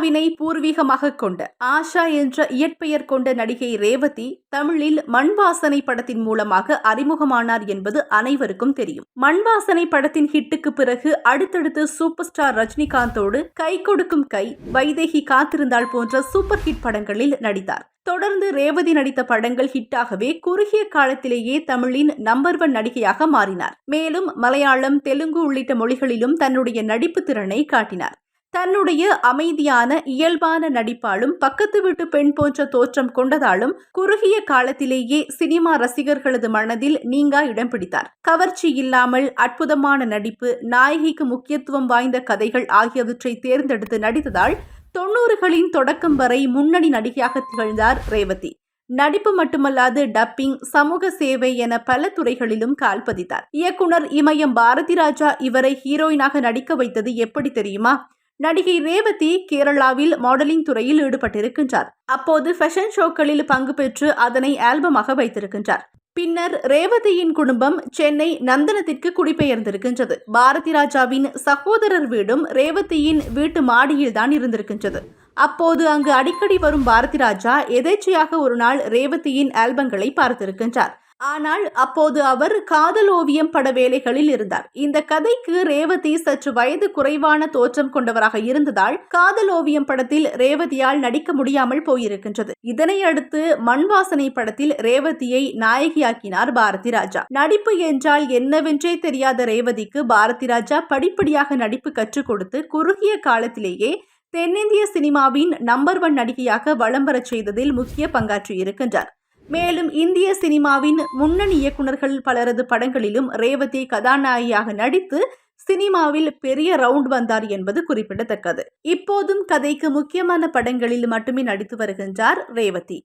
கேரளாவினை பூர்வீகமாக கொண்ட ஆஷா என்ற இயற்பெயர் கொண்ட நடிகை ரேவதி தமிழில் மண் வாசனை படத்தின் மூலமாக அறிமுகமானார் என்பது அனைவருக்கும் தெரியும். மண்வாசனை படத்தின் ஹிட்டுக்கு பிறகு அடுத்தடுத்து சூப்பர் ஸ்டார் ரஜினிகாந்தோடு கை கொடுக்கும் கை வைதேகி காத்திருந்தாள் போன்ற சூப்பர் ஹிட் படங்களில் நடித்தார். தொடர்ந்து ரேவதி நடித்த படங்கள் ஹிட்டாகவே குறுகிய காலத்திலேயே தமிழின் நம்பர் ஒன் நடிகையாக மாறினார். மேலும் மலையாளம் தெலுங்கு உள்ளிட்ட மொழிகளிலும் தன்னுடைய நடிப்பு திறனை காட்டினார். தன்னுடைய அமைதியான இயல்பான நடிப்பாலும் பக்கத்து வீட்டு பெண் போன்ற தோற்றம் கொண்டதாலும் குறுகிய காலத்திலேயே சினிமா ரசிகர்களது மனதில் நீங்கா இடம் பிடித்தார். கவர்ச்சி இல்லாமல் அற்புதமான நடிப்பு நாயகிக்கு முக்கியத்துவம் வாய்ந்த கதைகள் ஆகியவற்றை தேர்ந்தெடுத்து நடித்ததால் தொன்னூறுகளின் தொடக்கம் வரை முன்னணி நடிகையாக திகழ்ந்தார் ரேவதி. நடிப்பு மட்டுமல்லாது டப்பிங் சமூக சேவை என பல துறைகளிலும் கால் பதித்தார். இயக்குனர் இமயம் பாரதி ராஜா இவரை ஹீரோயினாக நடிக்க வைத்தது எப்படி தெரியுமா? நடிகை ரேவதி கேரளாவில் மாடலிங் துறையில் ஈடுபட்டிருக்கின்றார். அப்போது ஃபேஷன் ஷோக்களில் பங்கு பெற்று அதனை ஆல்பமாக வைத்திருக்கின்றார். பின்னர் ரேவதியின் குடும்பம் சென்னை நந்தனத்திற்கு குடிபெயர்ந்திருக்கின்றது. பாரதி ராஜாவின் சகோதரர் வீடும் ரேவதியின் வீட்டு மாடியில்தான் இருந்திருக்கின்றது. அப்போது அங்கு அடிக்கடி வரும் பாரதி ராஜா எதேச்சையாக ஒரு நாள் ரேவதியின் ஆல்பங்களை பார்த்திருக்கின்றார். ஆனால் அப்போது அவர் காதல் ஓவியம் பட வேலைகளில் இருந்தார். இந்த கதைக்கு ரேவதி சற்று வயது குறைவான தோற்றம் கொண்டவராக இருந்ததால் காதல் ஓவியம் படத்தில் ரேவதியால் நடிக்க முடியாமல் போயிருக்கின்றது. இதனை அடுத்து மண்வாசனை படத்தில் ரேவதியை நாயகியாக்கினார் பாரதி ராஜா. நடிப்பு என்றால் என்னவென்றே தெரியாத ரேவதிக்கு பாரதி ராஜா படிப்படியாக நடிப்பு கற்றுக் கொடுத்து குறுகிய காலத்திலேயே தென்னிந்திய சினிமாவின் நம்பர் ஒன் நடிகையாக வலம் வரச் செய்ததில் முக்கிய பங்காற்றி இருக்கின்றார் மேலும் இந்திய சினிமாவின் முன்னணி இயக்குநர்கள் பலரது படங்களிலும் ரேவதி கதாநாயகியாக நடித்து சினிமாவில் பெரிய ரவுண்ட் வந்தார் என்பது குறிப்பிடத்தக்கது. இப்போதும் கதைக்கு முக்கியமான படங்களில் மட்டுமே நடித்து வருகின்றார் ரேவதி.